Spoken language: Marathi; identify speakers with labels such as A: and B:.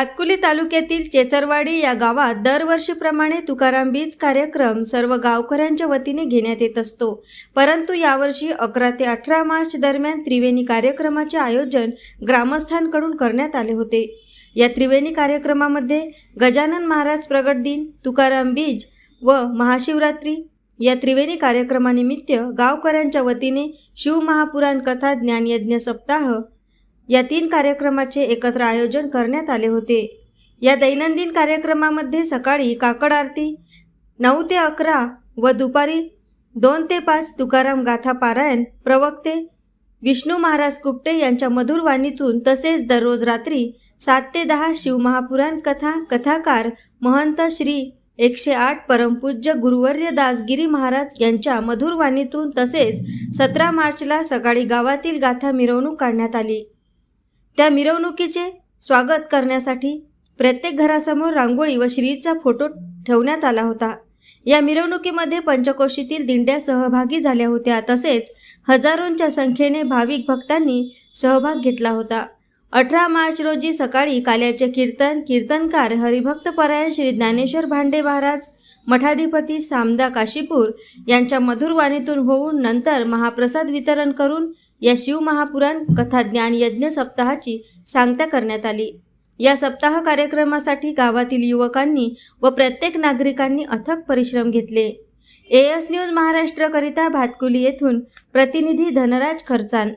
A: भातकुली तालुक्यातील चेचरवाडी या गावात दरवर्षीप्रमाणे तुकाराम बीज कार्यक्रम सर्व गावकऱ्यांच्या वतीने घेण्यात येत असतो. परंतु यावर्षी अकरा ते अठरा मार्च दरम्यान त्रिवेणी कार्यक्रमाचे आयोजन ग्रामस्थांकडून करण्यात आले होते. या त्रिवेणी कार्यक्रमामध्ये गजानन महाराज प्रगट दिन तुकाराम बीज व महाशिवरात्री या त्रिवेणी कार्यक्रमानिमित्त गावकऱ्यांच्या वतीने शिवमहापुराण कथा ज्ञानयज्ञ सप्ताह या तीन कार्यक्रमाचे एकत्र आयोजन करण्यात आले होते. या दैनंदिन कार्यक्रमामध्ये सकाळी काकड आरती नऊ ते अकरा व दुपारी दोन ते पाच तुकाराम गाथा पारायण प्रवक्ते विष्णू महाराज कुपटे यांच्या मधुर वाणीतून तसेच दररोज रात्री सात ते दहा शिवमहापुराण कथा कथाकार महंत श्री एकशे आठ परमपूज्य गुरुवर्य दासगिरी महाराज यांच्या मधुर वाणीतून तसेच सतरा मार्चला सकाळी गावातील गाथा मिरवणूक काढण्यात आली. त्या मिरवणुकीचे स्वागत करण्यासाठी प्रत्येक घरासमोर रांगोळी व श्रीचा फोटो ठेवण्यात आला होता. या मिरवणुकीमध्ये पंचकोशीतील दिंड्या सहभागी झाल्या होत्या. तसेच हजारोंच्या संख्येने भाविक भक्तांनी सहभाग घेतला होता. अठरा मार्च रोजी सकाळी काल्याचे कीर्तन कीर्तनकार हरिभक्तपरायण श्री ज्ञानेश्वर भांडे महाराज मठाधिपती सामदा काशीपूर यांच्या मधुर वाणीतून होऊन नंतर महाप्रसाद वितरण करून या शिवमहापुराण कथा ज्ञान यज्ञ सप्ताहाची सांगता करण्यात आली. या सप्ताह कार्यक्रमासाठी गावातील युवकांनी व प्रत्येक नागरिकांनी अथक परिश्रम घेतले. एएस न्यूज महाराष्ट्रकरिता भातकुली येथून प्रतिनिधी धनराज खर्चान.